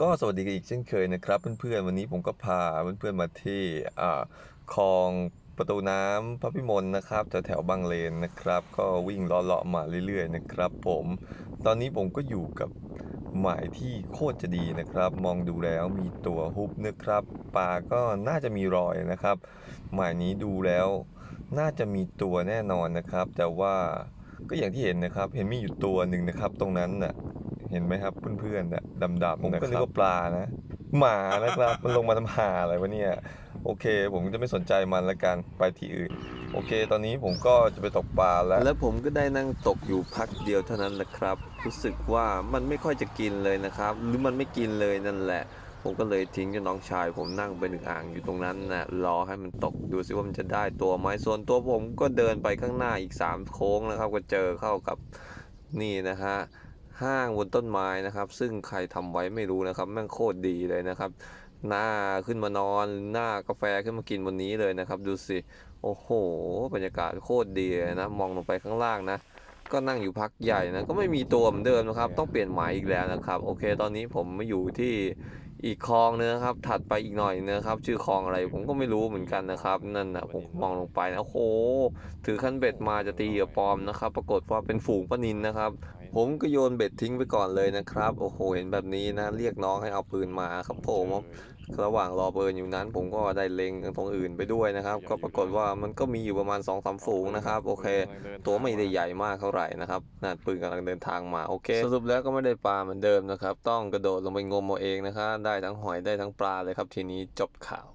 ก็สวัสดีกันอีกเช่นเคยนะครับ เพื่อนๆวันนี้ผมก็พาเพื่อนๆมาที่อ่าคลองประตูน้ำพระพิมลนะครับแถวแถวๆบางเลนนะครับ ก็วิ่งเลาะๆมาเรื่อยๆนะครับ ผมตอนนี้ผมก็อยู่กับหมายที่โคตรจะดีนะครับ มองดูแล้วมีตัวฮุบนะครับปลาก็น่าจะมีรอยนะครับ หมายนี้ดูแล้วน่าจะมีตัวแน่นอนนะครับ แต่ว่าก็อย่างที่เห็นนะครับ เห็นมีอยู่ตัวหนึ่งนะครับ ตรงนั้นน่ะ เห็นไหมครับเพื่อนๆน่ะดำๆผมก็นึกว่าปลานะ หมานะครับมันลงมาทำหาอะไรวะเนี่ยโอเค ผมจะไม่สนใจมันละกันไปที่อื่น โอเค ตอนนี้ผมก็จะไปตกปลาแล้ว แล้วผมก็ได้นั่งตกอยู่พักเดียวเท่านั้นแหละครับ รู้สึกว่ามันไม่ค่อยจะกินเลยนะครับ หรือมันไม่กินเลยนั่นแหละ ผมก็เลยทิ้งเจ้าน้องชาย ผมนั่งเป็นหนึ่งอ่างอยู่ตรงนั้นนะรอให้มันตกดูซิว่ามันจะได้ตัวไหมส่วนตัวผมก็เดินไปข้างหน้าอีก3โค้งนะครับ ก็เจอเข้ากับนี่นะฮะ ห้างบนต้นไม้นะครับ ซึ่งใครทำไว้ไม่รู้นะครับแม่งโคตรดีเลยนะครับ หน้าขึ้นมานอนหน้ากาแฟขึ้นมากินบนนี้เลยนะครับ ดูสิโอ้โห บรรยากาศโคตรดีเลยนะมองลงไปข้างล่างนะ ก็นั่งอยู่พักใหญ่นะก็ไม่มีตัวเหมือนเดิมนะครับ ต้องเปลี่ยนหมายอีกแล้วนะครับ โอเค ตอนนี้ผมมาอยู่ที่ อีกคลองนึงนะครับ ถัดไปอีกหน่อยนะครับ ชื่อคลองอะไรผมก็ไม่รู้เหมือนกันนะครับ นั่นนะผมมองลงไปนะโอ้โหถือคันเบ็ดมาจะตีเหยื่อปลอมนะครับ ปรากฏว่าเป็นฝูงปลานินนะครับ ผมก็โยนเบ็ดทิ้งไปก่อนเลยนะครับ โอ้โห เห็นแบบนี้นะ เรียกน้องให้เอาปืนมาครับผมระหว่างรอเบิร์นอยู่นั้น ผมก็ได้เล็งตรงอื่นไปด้วยนะครับ ก็ปรากฏว่ามันก็มีอยู่ประมาณ2อสามฝูงนะครับ โอเค ตัวไม่ได้ใหญ่มากเท่าไหร่นะครับนั่นปืนกำลังเดินทางมาโอเค สรุปแล้วก็ไม่ได้ปลาเหมือนเดิมนะครับ ต้องกระโดดลงไปงมเอาเองนะครับได้ทั้งหอยได้ทั้งปลาเลยครับทีนี้จบข่าว